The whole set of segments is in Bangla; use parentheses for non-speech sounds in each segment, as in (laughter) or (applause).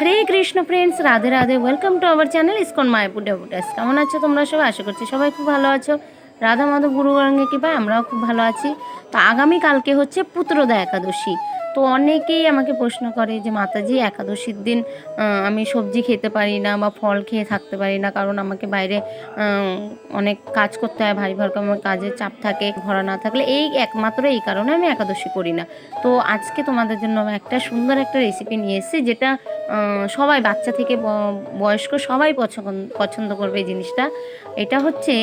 Hare Krishna friends Radhe Radhe welcome to our channel ISKCON Mayapur devotees. কেমন আছো তোমরা সবাই? আশা করছি সবাই খুব ভালো আছো। রাধা মাধব গুরু গঙ্গে কৃপায় আমরাও খুব ভালো আছি। তো আগামীকালকে হচ্ছে পুত্রদা একাদশী। তো অনেকেই আমাকে প্রশ্ন করে যে, মাতাজি, একাদশীর দিন আমি সবজি খেতে পারি না বা ফল খেয়ে থাকতে পারি না কারণ আমাকে বাইরে অনেক কাজ করতে হয়, ভারী ভরকম আমার কাজের চাপ থাকে, ঘোরা না থাকলে। এই একমাত্র এই কারণে আমি একাদশী করি না। তো আজকে তোমাদের জন্য একটা সুন্দর একটা রেসিপি নিয়ে এসেছি যেটা সবাই বাচ্চা থেকে বয়স্ক সবাই পছন্দ পছন্দ করবে এই জিনিসটা। এটা হচ্ছে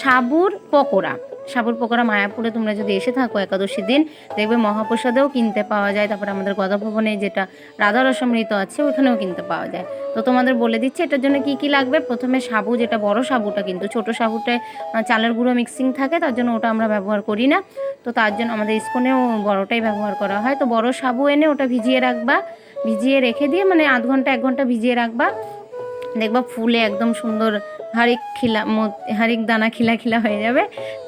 সাবুর পকোড়া। সাবুর পকোড়া মায়াপুরে তোমরা যদি এসে থাকো একাদশী দিন, দেখবে মহাপ্রসাদেও কিনতে পাওয়া যায়। তারপরে আমাদের গদাভবনে যেটা রাধা রসমৃত আছে, ওখানেও কিনতে পাওয়া যায়। তো তোমাদের বলে দিচ্ছি, এটার জন্য কি কি লাগবে? প্রথমে সাবু, যেটা বড় সাবুটা কিন্তু ছোট সাবুটায় চালের গুঁড়ো মিক্সিং থাকে, তার জন্য ওটা আমরা ব্যবহার করি না। তো তার জন্য আমাদের স্কুনেও বড়টাই ব্যবহার করা হয়। তো বড় সাবু এনে ওটা ভিজিয়ে রাখবা। ভিজিয়ে রেখে দিয়ে মানে আধ ঘণ্টা, এক ঘণ্টা ভিজিয়ে রাখবা। দেখবা ফুলে একদম সুন্দর হারিক খিলা হারিক দানা খিলা খিলা হয়ে যাবে।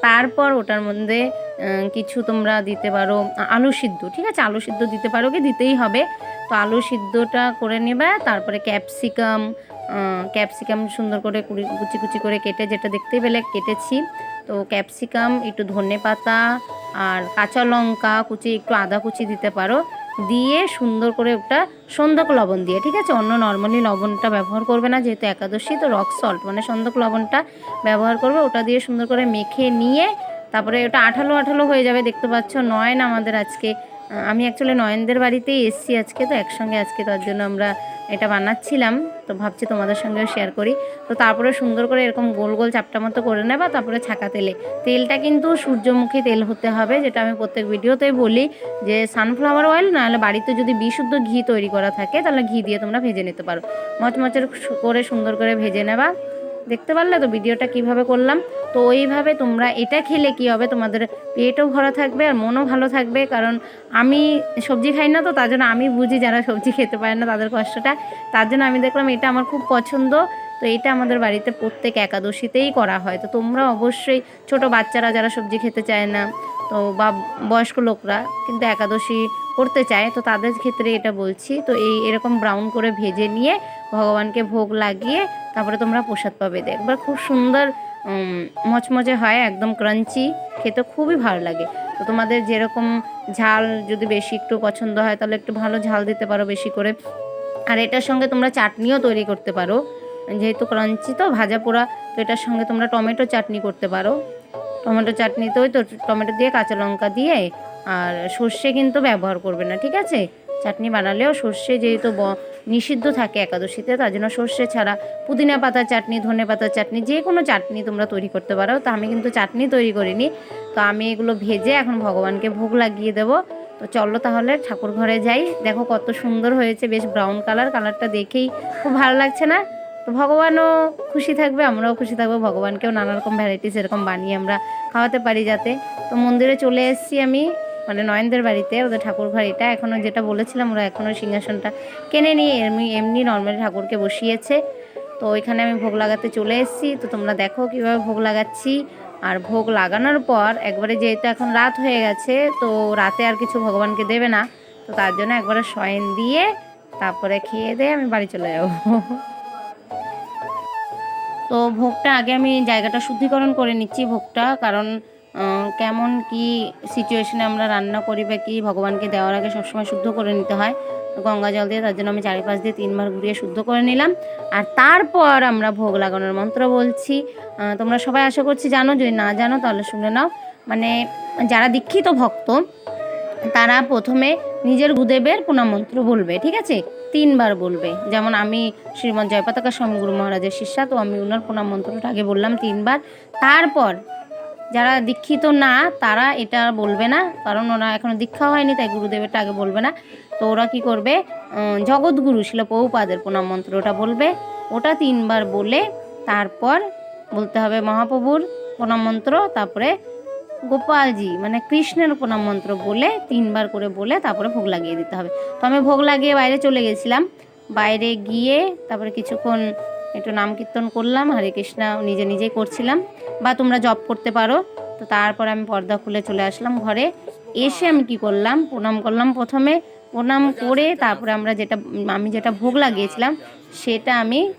তারপর ওটার মধ্যে কিছু তোমরা দিতে পারো আলু সিদ্ধ, ঠিক আছে? আলু সিদ্ধ দিতে পারো কি? দিতেই হবে। তো আলু সিদ্ধটা করে নেবে, তারপরে ক্যাপসিকাম ক্যাপসিকাম সুন্দর করে কুচি কুচি করে কেটে যেটা দেখতে পেলে, কেটেছি। তো ক্যাপসিকাম, একটু ধনে পাতা আর কাঁচা লঙ্কা কুচি, একটু আদা কুচি দিতে পারো। দিয়ে সুন্দর করে ওটা সন্দক লবণ দিয়ে, ঠিক আছে? অন্য নর্মালি লবণটা ব্যবহার করবে না, যেহেতু একাদশী, তো রক সল্ট মানে সন্দক লবণটা ব্যবহার করবে। ওটা দিয়ে সুন্দর করে মেখে নিয়ে, তারপরে ওটা আঠালো আঠালো হয়ে যাবে, দেখতে পাচ্ছ? নয়ন আমাদের আজকে আমি অ্যাকচুয়ালি নয়নদের বাড়িতেই এসছি আজকে, তো একসঙ্গে আজকে তার জন্য আমরা এটা বানাচ্ছিলাম, তো ভাবছি তোমাদের সঙ্গেও শেয়ার করি। তো তারপরে সুন্দর করে এরকম গোল গোল চাপটা মতো করে নেবা, তারপরে ছাকা তেলে। তেলটা কিন্তু সূর্যমুখী তেল হতে হবে, যেটা আমি প্রত্যেক ভিডিওতেই বলি যে সানফ্লাওয়ার অয়েল নাহলে বাড়িতে যদি বিশুদ্ধ ঘি তৈরি করা থাকে, তাহলে ঘি দিয়ে তোমরা ভেজে নিতে পারো। মচমচের করে সুন্দর করে ভেজে নেবা। দেখতে পারলে তো ভিডিওটা কীভাবে করলাম? তো ওইভাবে তোমরা এটা খেলে কি হবে? তোমাদের পেটও ভরা থাকবে আর মনও ভালো থাকবে। কারণ আমি সবজি খাই না তো, তার জন্য আমি বুঝি যারা সবজি খেতে পারে না তাদের কষ্টটা। তার জন্য আমি দেখলাম এটা আমার খুব পছন্দ। তো এটা আমাদের বাড়িতে প্রত্যেক একাদশীতেই করা হয়। তো তোমরা অবশ্যই ছোট বাচ্চারা যারা সবজি খেতে চায় না, তো বা বয়স্ক লোকরা, কিন্তু একাদশী করতে চায়, তো তাদের ক্ষেত্রে এটা বলছি। তো এই এরকম ব্রাউন করে ভেজে নিয়ে ভগবানকে ভোগ লাগিয়ে তারপরে তোমরা প্রসাদ পাবে দেখবার খুব সুন্দর মচমচে হয়, একদম ক্রাঞ্চি খেতে খুবই ভালো লাগে। তো তোমাদের যেরকম ঝাল যদি বেশি একটু পছন্দ হয়, তাহলে একটু ভালো ঝাল দিতে পারো বেশি করে। আর এটার সঙ্গে তোমরা চাটনিও তৈরি করতে পারো। যেহেতু ক্রাঞ্চি তো ভাজা পোড়া, তো এটার সঙ্গে তোমরা টমেটো চাটনি করতে পারো। টমেটো চাটনিতে ওই তো টমেটো দিয়ে কাঁচা লঙ্কা দিয়ে আর সর্ষে কিন্তু ব্যবহার করবে না, ঠিক আছে? চাটনি বানালেও সর্ষে যেহেতু নিষিদ্ধ থাকে একাদশীতে, তার জন্য সর্ষে ছাড়া পুদিনা পাতার চাটনি, ধনে পাতার চাটনি, যে কোনো চাটনি তোমরা তৈরি করতে পারো। তো আমি কিন্তু চাটনি তৈরি করিনি। তো আমি এগুলো ভেজে এখন ভগবানকে ভোগ লাগিয়ে দেবো। তো চলো তাহলে ঠাকুর ঘরে যাই। দেখো কত সুন্দর হয়েছে, বেশ ব্রাউন কালার কালারটা দেখেই খুব ভালো লাগছে না? তো ভগবানও খুশি থাকবে, আমরাও খুশি থাকব। ভগবানকেও নানা রকম ভ্যারাইটিস এরকম বানিয়ে আমরা খাওয়াতে পারি যাতে। তো মন্দিরে চলে এসেছি আমি মানে নয়নদের বাড়িতে, ওদের ঠাকুর ঘর এটা এখনও যেটা বলেছিলাম, ওরা এখনও সিংহাসনটা কেনে নিয়ে এমনি এমনি নর্মালি ঠাকুরকে বসিয়েছে। তো ওইখানে আমি ভোগ লাগাতে চলে এসেছি। তো তোমরা দেখো কীভাবে ভোগ লাগাচ্ছি। আর ভোগ লাগানোর পর একবারে যেহেতু এখন রাত হয়ে গেছে, তো রাতে আর কিছু ভগবানকে দেবে না। তো তার জন্য একবারে শয়ন দিয়ে তারপরে খেয়ে দিয়ে আমি বাড়ি চলে যাব। তো ভোগটা আগে আমি জায়গাটা শুদ্ধিকরণ করে নিচ্ছি ভোগটা, কারণ কেমন কি সিচুয়েশনে আমরা রান্না করি বা কি ভগবানকে দেওয়ার আগে সবসময় শুদ্ধ করে নিতে হয়। গঙ্গা জল দিয়ে তার জন্য আমি চারিপাশ দিয়ে তিনবার ঘুরিয়ে শুদ্ধ করে নিলাম। আর তারপর আমরা ভোগ লাগানোর মন্ত্র বলছি। তোমরা সবাই আশা করছি জানো, যদি না জানো তাহলে শুনে নাও। মানে যারা দীক্ষিত ভক্ত, তারা প্রথমে নিজের গুদেবের প্রণাম মন্ত্র বলবে, ঠিক আছে? তিনবার বলবে। যেমন আমি শ্রীমৎ জয়পতাকা স্বামী গুরু মহারাজের শিষ্যা, তো আমি ওনার প্রণাম মন্ত্রটা আগে বললাম তিনবার। তারপর যারা দীক্ষিত না, তারা এটা বলবে না, কারণ ওরা এখনও দীক্ষা হয়নি, তাই গুরুদেবেরটা আগে বলবে না। তো ওরা কি করবে? জগৎগুরু ছিল পৌপাদের প্রণাম মন্ত্র ওটা বলবে। ওটা তিনবার বলে তারপর বলতে হবে মহাপ্রভুর প্রণাম মন্ত্র, তারপরে গোপালজি মানে কৃষ্ণের প্রণাম মন্ত্র বলে, তিনবার করে বলে তারপরে ভোগ লাগিয়ে দিতে হবে। তো আমি ভোগ লাগিয়ে বাইরে চলে গেছিলাম। বাইরে গিয়ে তারপরে কিছুক্ষণ একটু নাম কীর্তন করলাম, হরে কৃষ্ণ নিজে নিজেই করছিলাম। বা তোমরা জব করতে পারো। তো তারপর আমি পর্দা খুলে চলে আসলাম ঘরে। এসে আমি কি করলাম? প্রণাম করলাম প্রথমে। প্রণাম করে তারপরে আমরা যেটা, আমি যেটা ভোগ লাগিয়েছিলাম, সেটা আমি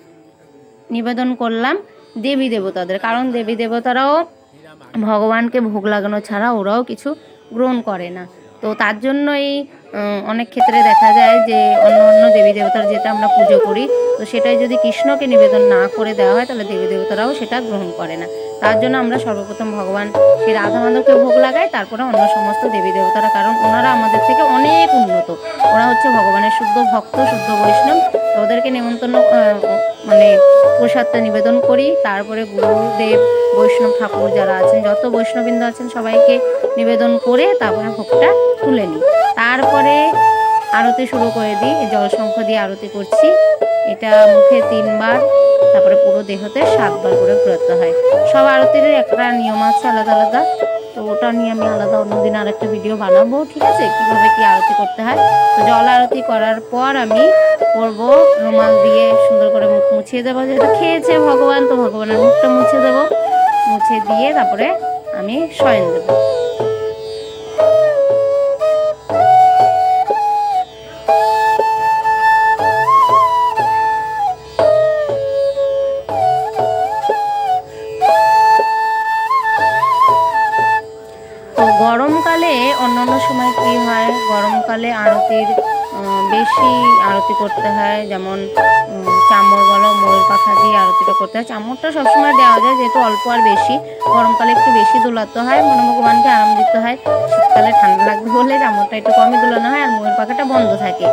নিবেদন করলাম দেবী দেবতাদের। কারণ দেবী দেবতারাও ভগবানকে ভোগ লাগানো ছাড়া ওরাও কিছু গ্রহণ করে না। তো তার জন্য উম, অনেক ক্ষেত্রে দেখা যায় যে অন্য অন্য দেবী দেবতার যেটা আমরা পুজো করি, তো সেটাই যদি কৃষ্ণকে নিবেদন না করে দেওয়া হয়, তাহলে দেবী দেবতারাও সেটা গ্রহণ করে না। তার জন্য আমরা সর্বপ্রথম ভগবান সেই রাধা মাধবকে ভোগ লাগাই, তারপরে অন্য সমস্ত দেবী দেবতারা, কারণ ওনারা আমাদের থেকে অনেক উন্নত। ওরা হচ্ছে ভগবানের শুদ্ধ ভক্ত, শুদ্ধ বৈষ্ণব। তো ওদেরকে নিমন্ত্রণ মানে প্রসাদটা নিবেদন করি। তারপরে গুরুদেব, বৈষ্ণব ঠাকুর যারা আছেন, যত বৈষ্ণববৃন্দ আছেন, সবাইকে নিবেদন করে তারপরে ভোগটা তুলে নিই। তারপরে আরতি শুরু করে দিই জল জলশঙ্খ দিয়ে আরতি করছি। এটা মুখে তিনবার, তারপরে পুরো দেহতে সাতবার করে ঘুরাতে হয়। সব আরতির একটা নিয়ম আছে আলাদা আলাদা, তো ওটা নিয়ে আমি আলাদা অন্যদিন আর একটা ভিডিও বানাবো, ঠিক আছে? কীভাবে কি আরতি করতে হয়? তো জল আরতি করার পর আমি করব রুমাল দিয়ে সুন্দর করে মুখ মুছিয়ে দেবো। যেহেতু খেয়েছে ভগবান, তো ভগবানের মুখটা মুছে দেবো। মুছে দিয়ে তারপরে আমি শয়ন দেবো। গরমকালে আরতির বেশি আরতি করতে হয়। যেমন চামর বলো, ময়ূর পাখা দিয়ে আরতিটা করতে হয়। চামরটা সবসময় দেওয়া যায়, যেহেতু অল্প আর বেশি। গরমকালে একটু বেশি দোলাতে হয় মনে ভগবানকে আরাম দিতে হয়। শীতকালে ঠান্ডা লাগবে বলে চামরটা একটু কমই দোলানো হয় আর ময়ূর পাখাটা বন্ধ থাকে।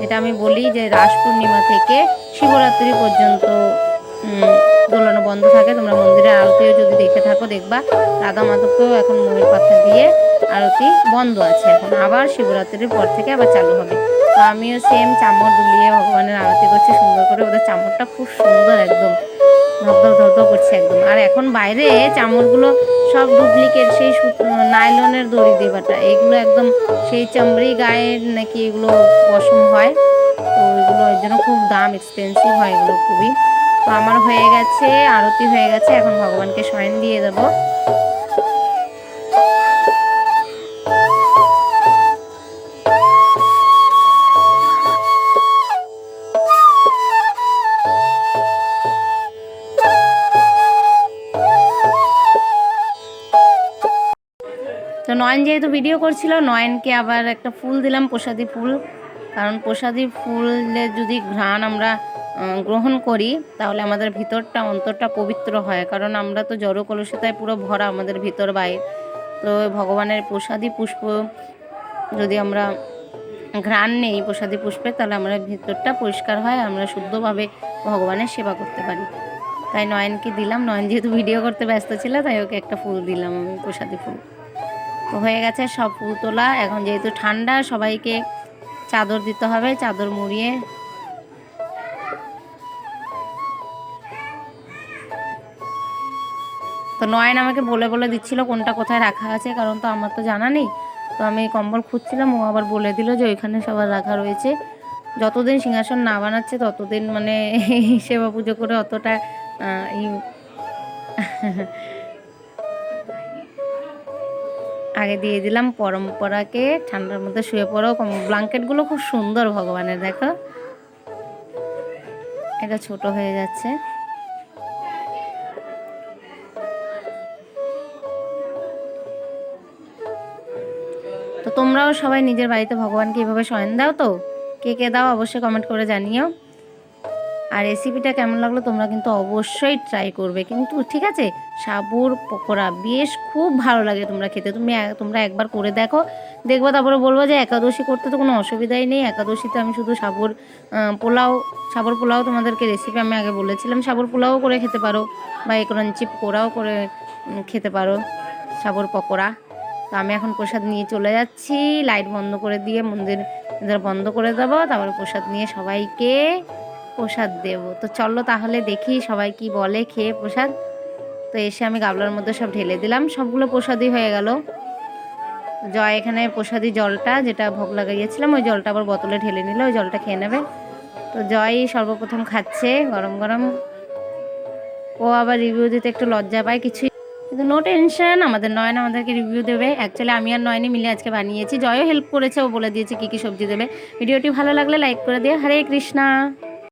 যেটা আমি বলি যে, রাস পূর্ণিমা থেকে শিবরাত্রি পর্যন্ত দোলানো বন্ধ থাকে। তোমরা মন্দিরের আরতিও যদি দেখে থাকো, দেখবা। রাধা মাধবকেও এখন ময়ূর পাখা দিয়ে আরতি বন্ধ আছে এখন। আবার শিবরাত্রির পর থেকে আবার চালু হবে। তো আমিও সেম চামড় দুলিয়ে ভগবানের আরতি করছি, সুন্দর করে ওদের চামড়টা খুব সুন্দর একদম। ধপধপ ধপধপ করছে একদম। আর এখন বাইরে চামড়গুলো সব ডুপ্লিকেট সেই নাইলনের দড়ি দেবাটা এগুলো একদম সেই চামড়ি গায়ের নাকি এগুলো পশম হয়। তো এগুলো এর জন্য খুব দাম এক্সপেন্সিভ হয় এগুলো খুবই। তো আমার হয়ে গেছে, আরতি হয়ে গেছে। এখন ভগবানকে শয়ন দিয়ে দেবো। তো নয়ন যেহেতু ভিডিও করছিল, নয়নকে আবার একটা ফুল দিলাম, প্রসাদি ফুল। কারণ প্রসাদি ফুলের যদি ঘ্রাণ আমরা গ্রহণ করি, তাহলে আমাদের ভিতরটা অন্তরটা পবিত্র হয়। কারণ আমরা তো জড় কলুষিতায় পুরো ভরা আমাদের ভিতর বাইর তো ভগবানের প্রসাদি পুষ্প, যদি আমরা ঘ্রাণ নেই প্রসাদি পুষ্পে, তাহলে আমরা ভিতরটা পরিষ্কার হয়, আমরা শুদ্ধভাবে ভগবানের সেবা করতে পারি। তাই নয়নকে দিলাম। নয়ন যেহেতু ভিডিও করতে ব্যস্ত ছিল, তাই ওকে একটা ফুল দিলাম আমি, প্রসাদি ফুল। তো হয়ে গেছে সব ফুল তোলা। এখন যেহেতু ঠান্ডা, সবাইকে চাদর দিতে হবে, চাদর মুড়িয়ে। তো নয়ন আমাকে বলে বলে দিচ্ছিল কোনটা কোথায় রাখা আছে, কারণ তো আমার তো জানা নেই। তো আমি কম্বল খুঁজছিলাম, ও আবার বলে দিল যে ওইখানে সবার রাখা রয়েছে। যতদিন সিংহাসন না বানাচ্ছে, ততদিন মানে (laughs) সেবা পুজো করে অতটা (laughs) আগে দিয়ে দিলাম পরম্পরাকে ঠান্ডার মধ্যে শুয়ে পড়ো। ব্ল্যাঙ্কেটগুলো খুব সুন্দর ভগবানের, দেখো। এটা ছোট হয়ে যাচ্ছে। তো তোমরাও সবাই নিজের বাড়িতে ভগবানকে এভাবে শয়ন দাও তো। কে কে দাও অবশ্যই কমেন্ট করে জানিও। আর রেসিপিটা কেমন লাগল তোমরা কিন্তু অবশ্যই ট্রাই করবে। কিন্তু ঠিক আছে, সাবুর পকোড়া বেশ খুব ভালো লাগে তোমরা খেতে। তুমি তোমরা একবার করে দেখো। দেখব, তারপরে বলব যে একাদশী করতে তো কোনো অসুবিধাই নেই। একাদশীতে আমি শুধু সাবুর পোলাও, সাবর পোলাও তোমাদেরকে রেসিপি আমি আগে বলেছিলাম। সাবর পোলাও করে খেতে পারো বা একরঞ্চি পকোড়াও করে খেতে পারো সাবর পকোড়া। তো আমি এখন প্রসাদ নিয়ে চলে যাচ্ছি। লাইট বন্ধ করে দিয়ে মন্দির বন্ধ করে দেবো। তারপরে প্রসাদ নিয়ে সবাইকে প্রসাদ দেব। তো চলো তাহলে দেখি সবাই কি বলে খেয়ে প্রসাদ। তো এসে আমি গাবলার মধ্যে সব ঢেলে দিলাম। সবগুলো প্রসাদই হয়ে গেল। জয় এখানে প্রসাদি জলটা যেটা ভোগ লাগাইয়েছিলাম, ওই জলটা আবার বোতলে ঢেলে নিল, ওই জলটা খেয়ে নেবে। তো জয় সর্বপ্রথম খাচ্ছে গরম গরম। ও আবার রিভিউ দিতে একটু লজ্জা পায়, কিছুই কিন্তু নো টেনশন আমাদের নয়ন আমাদেরকে রিভিউ দেবে। অ্যাকচুয়ালি আমি আর নয়নে মিলে আজকে বানিয়েছি। জয়ও হেল্প করেছে, ও বলে দিয়েছে কী কী সবজি দেবে। ভিডিওটি ভালো লাগলে লাইক করে দিয়ে হরে কৃষ্ণা।